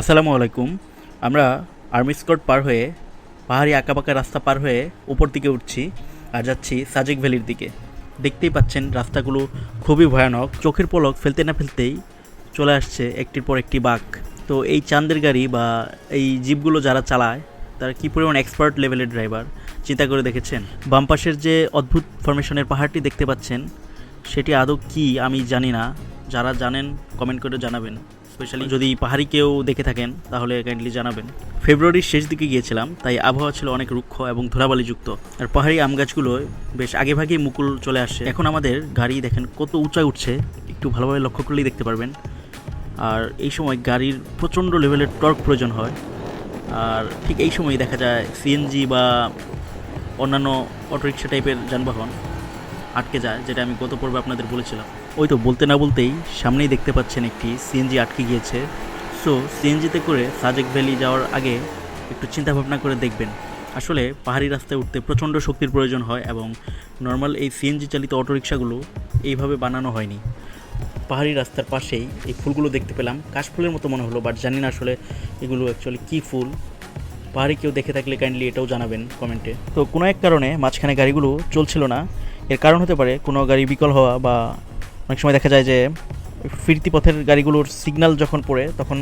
আসসালামু আলাইকুম। আমরা আর্মি স্কট পার হয়ে পাহাড়ি আঁকাবাঁকা রাস্তা পার হয়ে উপর দিকে উঠছি আর যাচ্ছি সাজেক ভ্যালির দিকে। দেখতেই পাচ্ছেন রাস্তাগুলো খুবই ভয়ানক। চোখের পলক ফেলতে না ফেলতেই চলে আসছে একটির পর একটি বাঘ। তো এই চান্দের গাড়ি বা এই জিপগুলো যারা চালায়, তারা কী পরিমাণ এক্সপার্ট লেভেলের ড্রাইভার চিন্তা করে দেখেছেন? বাম পাশের যে অদ্ভুত ফরমেশনের পাহাড়টি দেখতে পাচ্ছেন, সেটি আদৌ কি আমি জানি না। যারা জানেন কমেন্ট করে জানাবেন। স্পেশালি যদি পাহাড়ি কেউ দেখে থাকেন, তাহলে কাইন্ডলি জানাবেন। ফেব্রুয়ারির শেষ দিকে গিয়েছিলাম, তাই আবহাওয়া ছিল অনেক রুক্ষ এবং ধুলাবালিযুক্ত। আর পাহাড়ি আম গাছগুলো বেশ আগেভাগেই মুকুল চলে আসে। এখন আমাদের গাড়ি দেখেন কত উঁচায় উঠছে, একটু ভালোভাবে লক্ষ্য করলেই দেখতে পারবেন। আর এই সময় গাড়ির প্রচণ্ড লেভেলের টর্ক প্রয়োজন হয়। আর ঠিক এই সময় দেখা যায় সিএনজি বা অন্যান্য অটোরিক্সা টাইপের যানবাহন আটকে যায়, যেটা আমি গত পর্বে আপনাদের বলেছিলাম। ওই তো বলতে না বলতেই সামনেই দেখতে পাচ্ছেন একটি সিএনজি আটকে গিয়েছে। সো সিএনজিতে করে সাজেক ভ্যালি যাওয়ার আগে একটু চিন্তা ভাবনা করে দেখবেন। আসলে পাহাড়ি রাস্তায় উঠতে প্রচণ্ড শক্তির প্রয়োজন হয় এবং নর্মাল এই সিএনজি চালিত অটোরিকশাগুলো এইভাবে বানানো হয়নি। পাহাড়ি রাস্তার পাশেই এই ফুলগুলো দেখতে পেলাম। কাশফুলের মতো মনে হলো বাট জানি না আসলে এগুলো অ্যাকচুয়ালি কী ফুল। পাহাড়ি কেউ দেখে থাকলে কাইন্ডলি এটাও জানাবেন কমেন্টে। তো কোনো এক কারণে মাঝখানে গাড়িগুলো চলছিল না। এর কারণ হতে পারে কোনো গাড়ি বিকল হওয়া বা অনেক সময় দেখা যায় যে ফিরতি পথের গাড়িগুলোর সিগন্যাল যখন পড়ে, তখন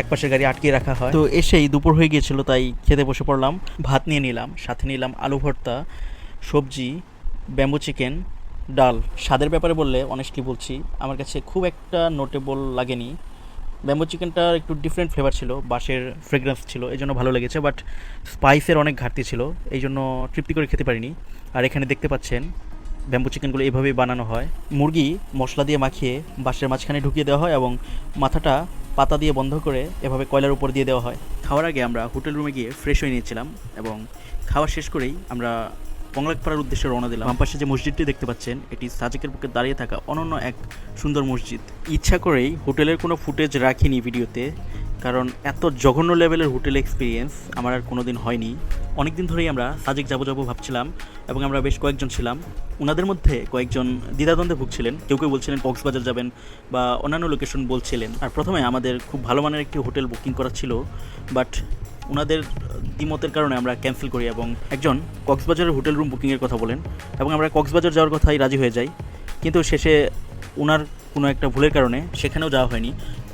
এক পাশের গাড়ি আটকে রাখা হয়। তো এসেই দুপুর হয়ে গিয়েছিল, তাই খেতে বসে পড়লাম, ভাত নিয়ে নিলাম, সাথে নিলাম আলু ভর্তা, সবজি ব্যাম্বু চিকেন ডাল। স্বাদের ব্যাপারে বললে অনেস্টলি বলছি, আমার কাছে খুব একটা নোটেবল লাগেনি। ব্যাম্বো চিকেনটার একটু ডিফারেন্ট ফ্লেভার ছিল, বাঁশের ফ্রেগরেন্স ছিল, এই জন্য ভালো লেগেছে বাট স্পাইসের অনেক ঘাটতি ছিল, এই জন্য তৃপ্তি করে খেতে পারিনি। আর এখানে দেখতে পাচ্ছেন ব্যাম্বু চিকেনগুলো এইভাবেই বানানো হয়। মুরগি মশলা দিয়ে মাখিয়ে বাঁশের মাঝখানে ঢুকিয়ে দেওয়া হয় এবং মাথাটা পাতা দিয়ে বন্ধ করে এভাবে কয়লার উপর দিয়ে দেওয়া হয়। খাওয়ার আগে আমরা হোটেল রুমে গিয়ে ফ্রেশ হয়ে নিয়েছিলাম এবং খাওয়া শেষ করেই আমরা কংলাকপাড়ার উদ্দেশ্যে রওনা দিলাম। বাম পাশে যে মসজিদটি দেখতে পাচ্ছেন, এটি সাজেকের বুকে দাঁড়িয়ে থাকা অনন্য এক সুন্দর মসজিদ। ইচ্ছা করেই হোটেলের কোনো ফুটেজ রাখিনি ভিডিওতে। কারণ এত জঘন্য লেভেলের হোটেল এক্সপিরিয়েন্স আমার আর কোনো দিন হয়নি। অনেক দিন ধরেই আমরা সাজেক যাব যাব ভাবছিলাম এবং আমরা বেশ কয়েকজন ছিলাম। ওনাদের মধ্যে কয়েকজন দ্বিধাদ্বন্দ্বে ভুগছিলেন। কেউ কেউ বলছিলেন কক্সবাজার যাবেন বা অন্যান্য লোকেশন বলছিলেন। আর প্রথমে আমাদের খুব ভালো মানের একটি হোটেল বুকিং করা ছিল বাট ওনাদের দ্বিমতের কারণে আমরা ক্যান্সেল করি এবং একজন কক্সবাজারের হোটেল রুম বুকিংয়ের কথা বলেন এবং আমরা কক্সবাজার যাওয়ার কথাই রাজি হয়ে যাই। কিন্তু শেষে ওনার কোনো একটা ভুলের কারণে সেখানেও যাওয়া হয়নি।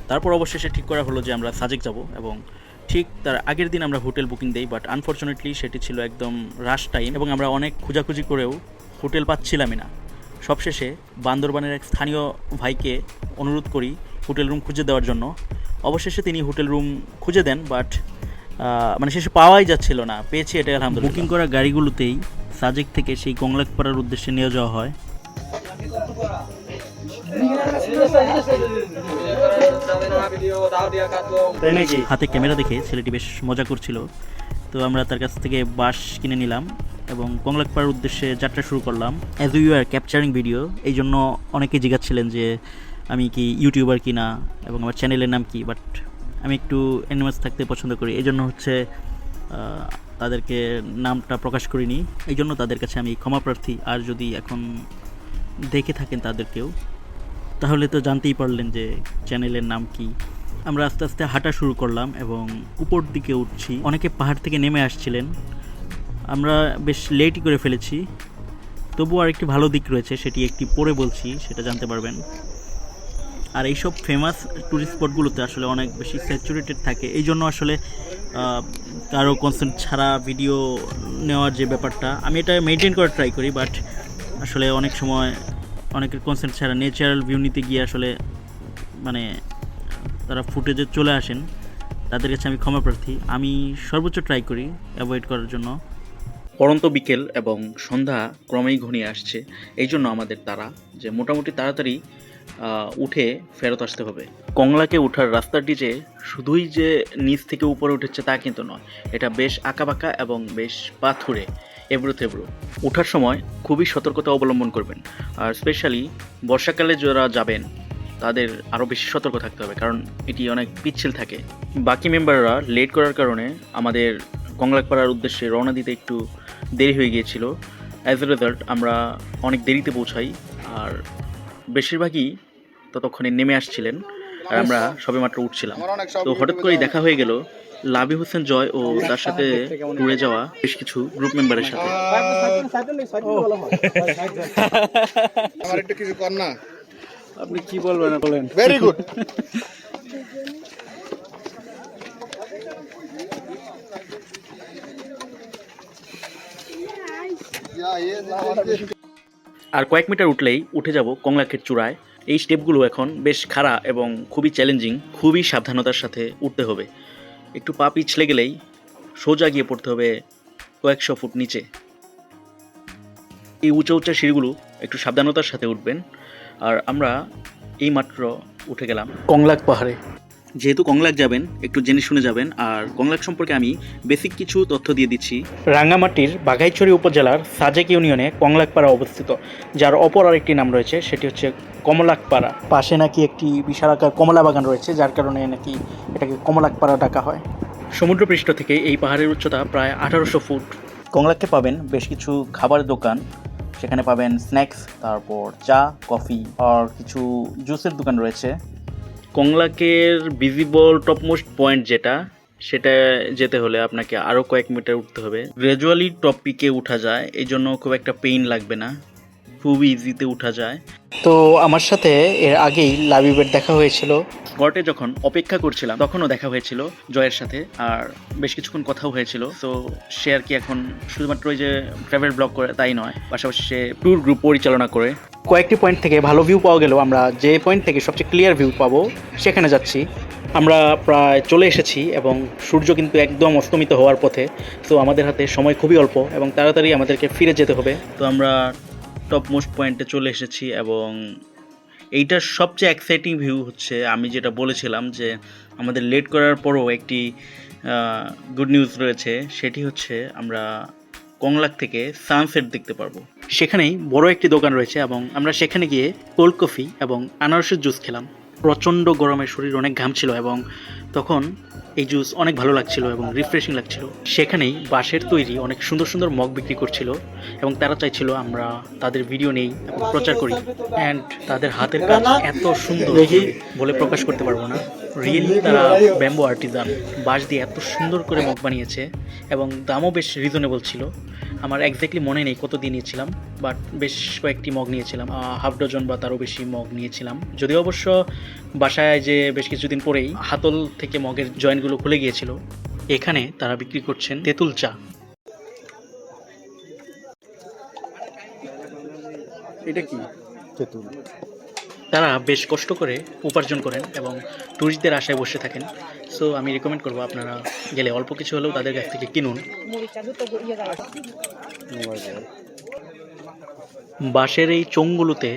তারপর অবশেষে ঠিক করা হলো যে আমরা সাজেক যাব এবং ঠিক তার আগের দিন আমরা হোটেল বুকিং দেই বাট আনফর্চুনেটলি সেটি ছিল একদম রাশ টাইম এবং আমরা অনেক খোঁজাখুঁজি করেও হোটেল পাচ্ছিলামই না। সবশেষে বান্দরবানের এক স্থানীয় ভাইকে অনুরোধ করি হোটেল রুম খুঁজে দেওয়ার জন্য। অবশেষে তিনি হোটেল রুম খুঁজে দেন বাট মানে শেষে পাওয়াই যাচ্ছিল না, পেয়েছি এটা আলহামদুলিল্লাহ। বুকিং করা গাড়িগুলোতেই সাজেক থেকে সেই কংলাকপাড়ার উদ্দেশ্যে নিয়ে যাওয়া হয়। হাতে ক্যামেরা দেখে ছেলেটি বেশ মজা করছিল। তো আমরা তার কাছ থেকে বাস কিনে নিলাম এবং কংলাকপাড়ার উদ্দেশ্যে যাত্রা শুরু করলাম। As you are capturing video এই জন্য অনেকে জিজ্ঞাসছিলেন যে, আমি কি ইউটিউবার কি না এবং আমার চ্যানেলের নাম কি? বাট আমি একটু অ্যানিমাস থাকতে পছন্দ করি। এই জন্য হচ্ছে তাদেরকে নামটা প্রকাশ করিনি। এই জন্য তাদের কাছে আমি ক্ষমা প্রার্থী। আর যদি এখন দেখে থাকেন তাদেরকেও তাহলে তো জানতেই পারলেন যে চ্যানেলের নাম কি। আমরা আস্তে আস্তে হাঁটা শুরু করলাম এবং উপর দিকে উঠছি। অনেকে পাহাড় থেকে নেমে আসছিলেন। আমরা বেশ লেটই করে ফেলেছি। তবুও আর একটি ভালো দিক রয়েছে, সেটি একটি পরে বলছি, সেটা জানতে পারবেন। আর এইসব ফেমাস ট্যুরিস্ট স্পটগুলোতে আসলে অনেক বেশি স্যাচুরেটেড থাকে। এই জন্য আসলে কারও কনসেন্ট ছাড়া ভিডিও নেওয়ার যে ব্যাপারটা, আমি এটা মেনটেন করার ট্রাই করি বাট আসলে অনেক সময় অনেকের কনসেন্ট ছাড়া ন্যাচারাল ভিউ নিতে গিয়ে আসলে মানে তারা ফুটেজে চলে আসেন, তাদের কাছে আমি ক্ষমা প্রার্থী। আমি সর্বোচ্চ ট্রাই করি অ্যাভয়েড করার জন্য। পরন্ত বিকেল এবং সন্ধ্যা ক্রমেই ঘনিয়ে আসছে, এই জন্য আমাদের তারা যে মোটামুটি তাড়াতাড়ি উঠে ফেরত আসতে হবে। কংলাকে ওঠার রাস্তাটি যে শুধুই যে নিচ থেকে উপরে উঠেছে তা কিন্তু নয়, এটা বেশ আঁকাবাঁকা এবং বেশ পাথুরে। এবড়ো থেবড়ো ওঠার সময় খুবই সতর্কতা অবলম্বন করবেন। আর স্পেশালি বর্ষাকালে যারা যাবেন, তাদের আরও বেশি সতর্ক থাকতে হবে, কারণ এটি অনেক পিচ্ছিল থাকে। বাকি মেম্বাররা লেট করার কারণে আমাদের কংলাকপাড়ার উদ্দেশ্যে রওনা দিতে একটু দেরি হয়ে গিয়েছিল। অ্যাজ এ রেজাল্ট আমরা অনেক দেরিতে পৌঁছাই, আর বেশিরভাগই ততক্ষণে নেমে আসছিলেন, আর আমরা সবে মাত্র উঠছিলাম। তো হঠাৎ করেই দেখা হয়ে গেল লাভি হোসেন জয় ও তার সাথে ট্যুরে যাওয়া বেশ কিছু গ্রুপ মেম্বারের সাথে। আমার একটু কিছু কর না। আপনি কি বলবেন বলেন। ভেরি গুড আর কয়েক মিটার উঠলেই উঠে যাব কংলাকের চূড়ায়। এই স্টেপগুলো এখন বেশ খাড়া এবং খুবই চ্যালেঞ্জিং খুবই সাবধানতার সাথে উঠতে হবে। একটু পা পিছলে গেলেই সোজা গিয়ে পড়তে হবে কয়েকশো ফুট নিচে। এই উঁচা উঁচা সিঁড়িগুলো একটু সাবধানতার সাথে উঠবেন। আর আমরা এই মাত্র উঠে গেলাম। কংলাক পাহাড়ে। যেহেতু কংলাক যাবেন একটু জেনে শুনে যাবেন আর কংলাক সম্পর্কে আমি বেসিক কিছু তথ্য দিয়ে দিচ্ছি। রাঙ্গামাটির বাঘাইছড়ি উপজেলার সাজেক ইউনিয়নে কংলাকপাড়া অবস্থিত যার অপর আরেকটি নাম রয়েছে সেটি হচ্ছে কমলাকপাড়া। পাশে নাকি একটি বিশাল আকার কমলা বাগান রয়েছে যার কারণে নাকি এটাকে কমলাকপাড়া ডাকা হয়। সমুদ্রপৃষ্ঠ থেকে এই পাহাড়ের উচ্চতা প্রায় আঠারোশো ফুট। কংলাককে পাবেন বেশ কিছু খাবারের দোকান সেখানে পাবেন স্ন্যাক্স তারপর চা কফি আর কিছু জুসের দোকান রয়েছে। কংলাকের ভিজিবল টপমোস্ট পয়েন্ট যেটা সেটা যেতে হলে আপনাকে আরও কয়েক মিটার উঠতে হবে। গ্র্যাজুয়ালি টপ পিকে উঠা যায় এই জন্য খুব একটা পেইন লাগবে না। খুব ইজিতে উঠা যায়। তো আমার সাথে এর আগেই লাবিবের দেখা হয়েছিল। স্পটে যখন অপেক্ষা করছিলাম তখনও দেখা হয়েছিল জয়ের সাথে আর বেশ কিছুক্ষণ কথাও হয়েছিল। তো সে আর কি এখন শুধুমাত্র ওই যে ট্রাভেল ব্লগ করে তাই নয়। পাশাপাশি সে ট্যুর গ্রুপ পরিচালনা করে। কয়েকটি পয়েন্ট থেকে ভালো ভিউ পাওয়া গেলেও আমরা যে পয়েন্ট থেকে সবচেয়ে ক্লিয়ার ভিউ পাবো, সেখানে যাচ্ছি। আমরা প্রায় চলে এসেছি এবং সূর্য কিন্তু একদম অস্তমিত হওয়ার পথে। তো আমাদের হাতে সময় খুবই অল্প এবং তাড়াতাড়ি আমাদেরকে ফিরে যেতে হবে। তো আমরা টপ মোস্ট পয়েন্টে চলে এসেছি এবং এইটার সবচেয়ে এক্সাইটিং ভিউ হচ্ছে, আমি যেটা বলেছিলাম যে আমাদের লেট করার পরও একটি গুড নিউজ রয়েছে। সেটি হচ্ছে আমরা কংলাক থেকে সানসেট দেখতে পারব। সেখানেই বড় একটি দোকান রয়েছে এবং আমরা সেখানে গিয়ে কোল্ড কফি এবং আনারসের জুস খেলাম। প্রচণ্ড গরমে শরীর অনেক ঘাম ছিল এবং তখন এই জুস অনেক ভালো লাগছিল এবং রিফ্রেশিং লাগছিল। সেখানেই বাঁশের তৈরি অনেক সুন্দর সুন্দর মগ বিক্রি করছিল এবং তারা চাইছিল আমরা তাদের ভিডিও নেই এবং প্রচার করি। অ্যান্ড তাদের হাতের কাজ এত সুন্দর বলে প্রকাশ করতে পারব না। রিয়েলি তারা ব্যাম্বো আর্টিজান বাঁশ দিয়ে এত সুন্দর করে মগ বানিয়েছে এবং দামও বেশ রিজনেবল ছিল। আমার একজ্যাক্টলি মনে নেই কত দিয়ে নিয়েছিলাম বাট বেশ কয়েকটি মগ নিয়েছিলাম। হাফ ডজন বা তারও বেশি মগ নিয়েছিলাম। যদিও অবশ্য বাসায় যে বেশ কিছুদিন পরেই হাতল থেকে মগের জয়েন্টগুলো খুলে গিয়েছিল এখানে তারা বিক্রি করছেন তেঁতুল চা। এটা কি? তেঁতুল। তারা বেশ কষ্ট করে উপার্জন করেন এবং ট্যুরিস্টদের আশায় বসে থাকেন। সো আমি রেকমেন্ড করব আপনারা গেলে অল্প কিছু হলেও তাদের কাছ থেকে কিনুন। বাঁশের এই চোঙগুলোতে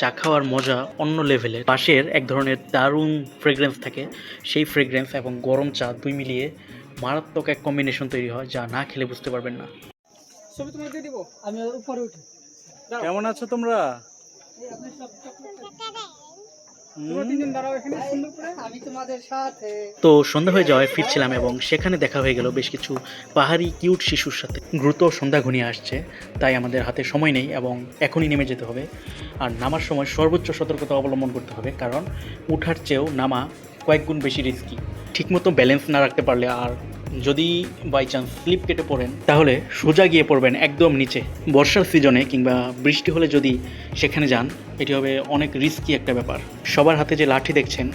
চা খাওয়ার মজা অন্য লেভেলের বাঁশের এক ধরনের দারুণ ফ্রেগ্রেন্স থাকে। সেই ফ্রেগ্রেন্স এবং গরম চা দুই মিলিয়ে মারাত্মক এক কম্বিনেশন তৈরি হয় যা না খেলে বুঝতে পারবেন না। ছবি তোমাকে দিয়ে দিব। আমি উপরে উঠি। কেমন আছো তোমরা? তো সন্ধ্যা হয়ে যাওয়ায় ফিরছিলাম এবং সেখানে দেখা হয়ে গেল বেশ কিছু পাহাড়ি কিউট শিশুর সাথে। দ্রুত সন্ধ্যা ঘনিয়ে আসছে তাই আমাদের হাতে সময় নেই এবং এখনই নেমে যেতে হবে। আর নামার সময় সর্বোচ্চ সতর্কতা অবলম্বন করতে হবে কারণ উঠার চেয়েও নামা কয়েক গুণ বেশি রিস্কি ঠিকমতো ব্যালেন্স না রাখতে পারলে আর যদি বাই চান্স স্লিপ কেটে পড়েন, তাহলে সোজা গিয়ে পড়বেন একদম নিচে। বর্ষার সিজনে কিংবা বৃষ্টি হলে যদি সেখানে যান, এটি হবে অনেক রিস্কি একটা ব্যাপার। সবার হাতে যে লাঠি দেখছেন,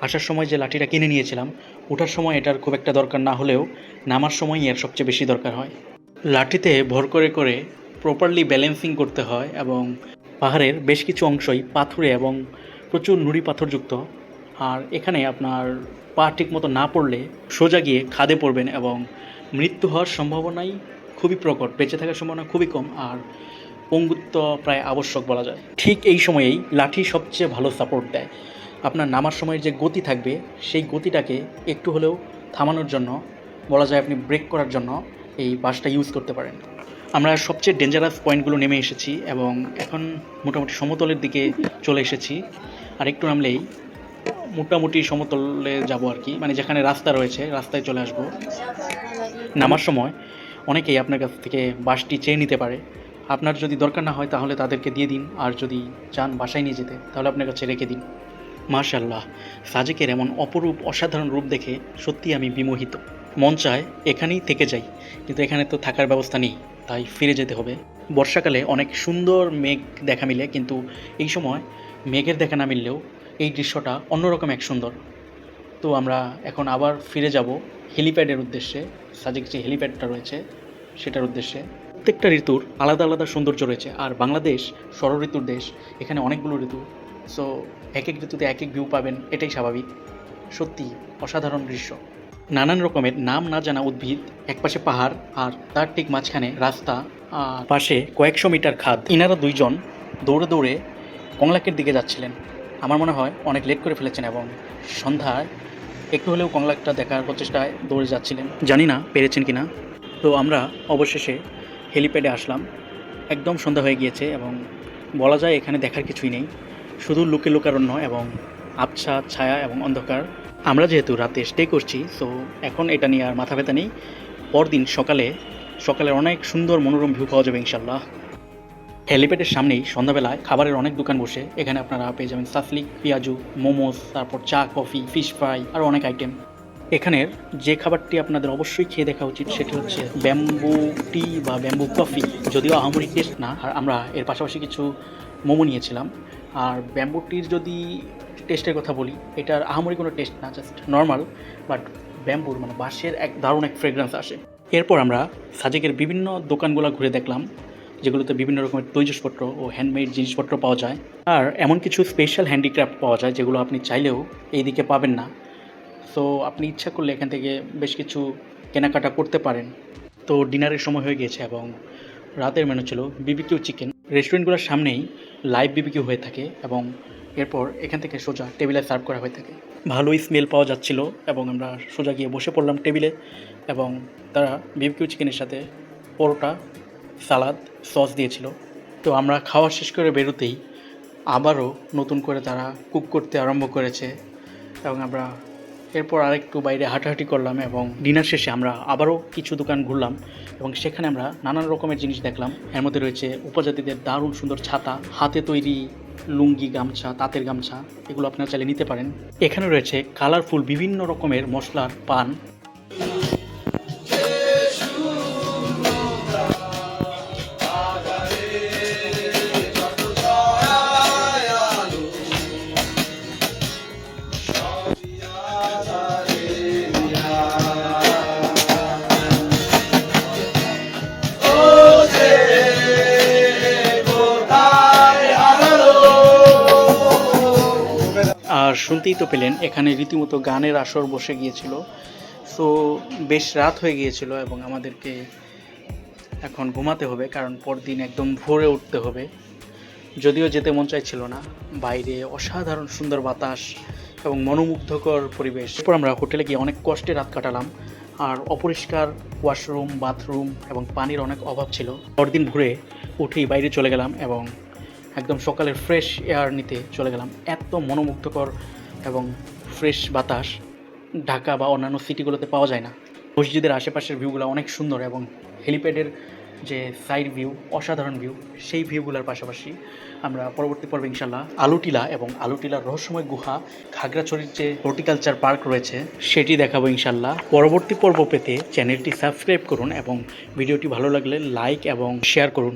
আসার সময় যে লাঠিটা কিনে নিয়েছিলাম, ওঠার সময় এটার খুব একটা দরকার না হলেও নামার সময়ই এর সবচেয়ে বেশি দরকার হয়। লাঠিতে ভর করে করে প্রপারলি ব্যালেন্সিং করতে হয় এবং পাহাড়ের বেশ কিছু অংশই পাথুরে এবং প্রচুর নুড়ি পাথরযুক্ত আর এখানে আপনার পা ঠিক মতো না পড়লে সোজা গিয়ে খাদে পড়বেন এবং মৃত্যু হওয়ার সম্ভাবনাই খুবই প্রকট। বেঁচে থাকার সম্ভাবনা খুবই কম আর পঙ্গুত্ব প্রায় আবশ্যক বলা যায়। ঠিক এই সময়েই লাঠি সবচেয়ে ভালো সাপোর্ট দেয়। আপনার নামার সময়ের যে গতি থাকবে, সেই গতিটাকে একটু হলেও থামানোর জন্য, বলা যায় আপনি ব্রেক করার জন্য এই বাসটা ইউজ করতে পারেন। আমরা সবচেয়ে ডেঞ্জারাস পয়েন্টগুলো নেমে এসেছি এবং এখন মোটামুটি সমতলের দিকে চলে এসেছি। আর একটু নামলেই মোটামুটি সমতলে যাব আর কি। মানে যেখানে রাস্তা রয়েছে, রাস্তায় চলে আসব। নামার সময় অনেকেই আপনার কাছ থেকে বাসটি চেয়ে নিতে পারে। আপনার যদি দরকার না হয় তাহলে তাদেরকে দিয়ে দিন, আর যদি চান বাসায় নিয়ে যেতে, তাহলে আপনার কাছে রেখে দিন। মাশাল্লাহ সাজেকের এমন অপরূপ অসাধারণ রূপ দেখে সত্যি আমি বিমোহিত। মন চায় এখানেই থেকে যাই, কিন্তু এখানে তো থাকার ব্যবস্থা নেই, তাই ফিরে যেতে হবে। বর্ষাকালে অনেক সুন্দর মেঘ দেখা মিলে, কিন্তু এই সময় মেঘের দেখা না মিললেও এই দৃশ্যটা অন্যরকম এক সুন্দর। তো আমরা এখন আবার ফিরে যাব হেলিপ্যাডের উদ্দেশ্যে। সাজেক যে হেলিপ্যাডটা রয়েছে, সেটার উদ্দেশ্যে। প্রত্যেকটা ঋতুর আলাদা আলাদা সৌন্দর্য রয়েছে। আর বাংলাদেশ ষড় ঋতুর দেশ, এখানে অনেকগুলো ঋতু। সো এক এক ঋতুতে এক এক ভিউ পাবেন, এটাই স্বাভাবিক। সত্যি অসাধারণ দৃশ্য। নানান রকমের নাম না জানা উদ্ভিদ, একপাশে পাহাড় আর তার ঠিক মাঝখানে রাস্তা আর পাশে কয়েকশো মিটার খাদ। ইনারা দুইজন দৌড়ে দৌড়ে কংলাকের দিকে যাচ্ছিলেন। আমার মনে হয় অনেক লেট করে ফেলেছেন এবং সন্ধ্যায় একটু হলেও কংলাকটা দেখার প্রচেষ্টায় দৌড়ে যাচ্ছিলেন। জানি না পেরেছেন কি না তো আমরা অবশেষে হেলিপ্যাডে আসলাম। একদম সন্ধ্যা হয়ে গিয়েছে এবং বলা যায় এখানে দেখার কিছুই নেই। শুধু লুকে লুকারণ্য এবং আবছা, ছায়া এবং অন্ধকার। আমরা যেহেতু রাতে স্টে করছি তো এখন এটা নিয়ে আর মাথা ব্যথা নেই। পরদিন সকালে, সকালের অনেক সুন্দর মনোরম ভিউ পাওয়া যাবে ইনশাল্লাহ হেলিপ্যাডের সামনেই সন্ধ্যাবেলায় খাবারের অনেক দোকান বসে এখানে আপনারা পেয়ে যাবেন সাফলিক পেঁয়াজু, মোমোস, তারপর চা, কফি ফিশ ফ্রাই আরও অনেক আইটেম এখানের যে খাবারটি আপনাদের অবশ্যই খেয়ে দেখা উচিত সেটি হচ্ছে ব্যাম্বু টি বা ব্যাম্বু কফি। যদিও আহামরি টেস্ট না, আর আমরা এর পাশাপাশি কিছু মোমো নিয়েছিলাম। আর ব্যাম্বু টির যদি টেস্টের কথা বলি, এটার আহামরি কোনো টেস্ট না জাস্ট নর্মাল বাট ব্যাম্বুর মানে বাঁশের এক দারুণ এক ফ্রেগ্রেন্স আসে। এরপর আমরা সাজেকের বিভিন্ন দোকানগুলো ঘুরে দেখলাম। যেগুলোতে বিভিন্ন রকমের তৈজসপত্র ও হ্যান্ডমেড জিনিসপত্র পাওয়া যায়। আর এমন কিছু স্পেশাল হ্যান্ডিক্রাফট পাওয়া যায় যেগুলো আপনি চাইলেও এই দিকে পাবেন না। সো আপনি ইচ্ছা করলে এখান থেকে বেশ কিছু কেনাকাটা করতে পারেন। তো ডিনারের সময় হয়ে গিয়েছে এবং রাতের মেনু ছিল বিবিকিউ চিকেন রেস্টুরেন্টগুলোর সামনেই লাইভ বিবিকিউ হয়ে থাকে এবং এরপর এখান থেকে সোজা টেবিলে সার্ভ করা হয়ে থাকে। ভালোই স্মেল পাওয়া যাচ্ছিল এবং আমরা সোজা গিয়ে বসে পড়লাম টেবিলে এবং তারা বিবিকিউ চিকেনের সাথে পরোটা সালাদ, সস দিয়েছিল। তো আমরা খাওয়া শেষ করে বেরোতেই আবারও নতুন করে তারা কুক করতে আরম্ভ করেছে এবং আমরা এরপর আরেকটু বাইরে হাঁটাহাঁটি করলাম এবং ডিনার শেষে আমরা আবারও কিছু দোকান ঘুরলাম এবং সেখানে আমরা নানান রকমের জিনিস দেখলাম। এর মধ্যে রয়েছে উপজাতিদের দারুণ সুন্দর ছাতা, হাতে তৈরি লুঙ্গি গামছা, তাঁতের গামছা, এগুলো আপনারা চাইলে নিতে পারেন। এখানে রয়েছে কালারফুল বিভিন্ন রকমের মশলার পান। শুনতেই তো পেলেন, এখানে রীতিমতো গানের আসর বসে গিয়েছিল। সো বেশ রাত হয়ে গিয়েছিল এবং আমাদেরকে এখন ঘুমাতে হবে, কারণ পরদিন একদম ভোরে উঠতে হবে। যদিও যেতে মন চাইছিল না, বাইরে অসাধারণ সুন্দর বাতাস এবং মনোমুগ্ধকর পরিবেশ। এরপর আমরা হোটেলে গিয়ে অনেক কষ্টে রাত কাটালাম, আর অপরিষ্কার ওয়াশরুম, বাথরুম এবং পানির অনেক অভাব ছিল। পরদিন ভোরে উঠেই বাইরে চলে গেলাম এবং একদম সকালের ফ্রেশ এয়ার নিতে চলে গেলাম। এত মনোমুগ্ধকর এবং ফ্রেশ বাতাস ঢাকা বা অন্যান্য সিটিগুলোতে পাওয়া যায় না। মসজিদের আশেপাশের ভিউগুলো অনেক সুন্দর এবং হেলিপ্যাডের যে সাইড ভিউ অসাধারণ ভিউ সেই ভিউগুলোর পাশাপাশি আমরা পরবর্তী পর্বে ইনশাল্লাহ আলুটিলা এবং আলুটিলার রহস্যময় গুহা, খাগড়াছড়ির যে হর্টিকালচার পার্ক রয়েছে, সেটি দেখাবো ইনশাল্লাহ পরবর্তী পর্ব পেতে চ্যানেলটি সাবস্ক্রাইব করুন এবং ভিডিওটি ভালো লাগলে লাইক এবং শেয়ার করুন।